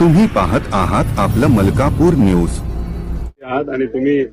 तुम्ही पाहत आहात आपलं मलकापूर न्यूज. आहात आणि तुम्ही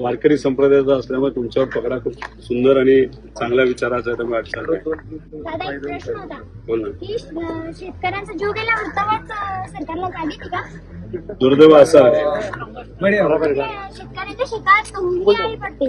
वारकरी संप्रदायाचा असल्यामुळे तुमच्यावर पकडा खूप सुंदर आणि चांगल्या विचाराचा आहे त्यामुळे नाही दादा एक प्रश्न होता. बोल ना. की अं, शेतकऱ्यांचा जीव गेला सरकारला जाग का? दुर्दैव असं आहे. म्हणजे शेतकऱ्यांच्या शेतात पडते.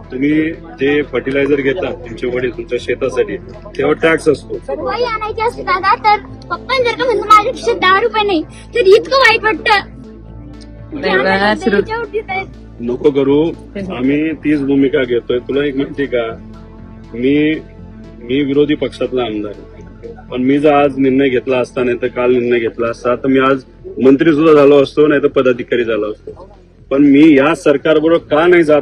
तुम्ही जे फर्टिलायझर घेता तुमचे वडील तुमच्या शेतासाठी तेव्हा टॅक्स असतो. वही आणायची असते दादा तर पप्पा जर का म्हणतो माझ्या खिशात दहा रुपये नाही तर इतकं वाईट वाटतं. नको करू आम्ही तीच भूमिका घेतोय. तुला एक माहिती का? मी मी विरोधी पक्षातला आमदार. पण मी जर आज निर्णय घेतला असता नाही तर काल निर्णय घेतला असता तर मी आज मंत्री सुद्धा झालो असतो नाही तर पदाधिकारी झालो असतो. पण मी या सरकारबरोबर का नाही जात?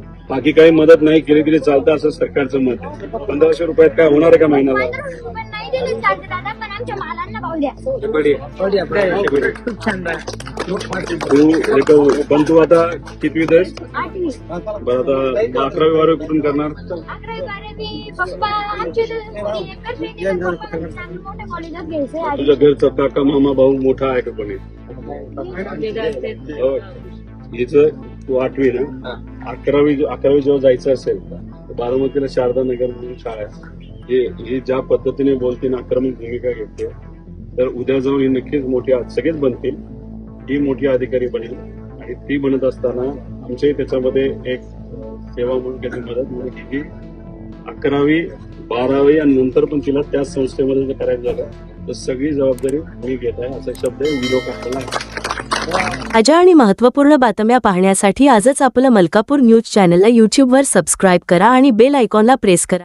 बाकी काही मदत नाही केली तरी चालतं असं सरकारचं मत आहे पंधराशे रुपयात काय होणार आहे का महिन्याला. तू एक पण तू आता कितवी आहेस आठवी बरं आता अकरावी बारावी कुठून करणार. तुझ्या घरचा काका मामा भाऊ मोठा आहे का कोणी हो. हिचं तू आठवी ना अकरावी अकरावी जेव्हा जायचं असेल तर बारामतीला शारदा नगर म्हणून शाळा आहे. हे ही ज्या पद्धतीने बोलतील आक्रमक भूमिका घेते तर उद्या जाऊन ही नक्कीच मोठी सगळेच बनतील. ही मोठी अधिकारी बनेल. आणि ती बनत असताना आमच्याही त्याच्यामध्ये एक सेवा म्हणून त्याची मदत म्हणून ही अकरावी बारावी आणि नंतर पण तिला त्याच संस्थेमध्ये जर करायचं झालं तर सगळी जबाबदारी मी घेत आहे. असा शब्द विलोक आपल्याला ताज्या आणि महत्त्वपूर्ण बातम्या पाहण्यासाठी आजच आपलं मलकापूर न्यूज चॅनलला यूट्यूबवर सबस्क्राईब करा आणि बेल आयकॉनला प्रेस करा.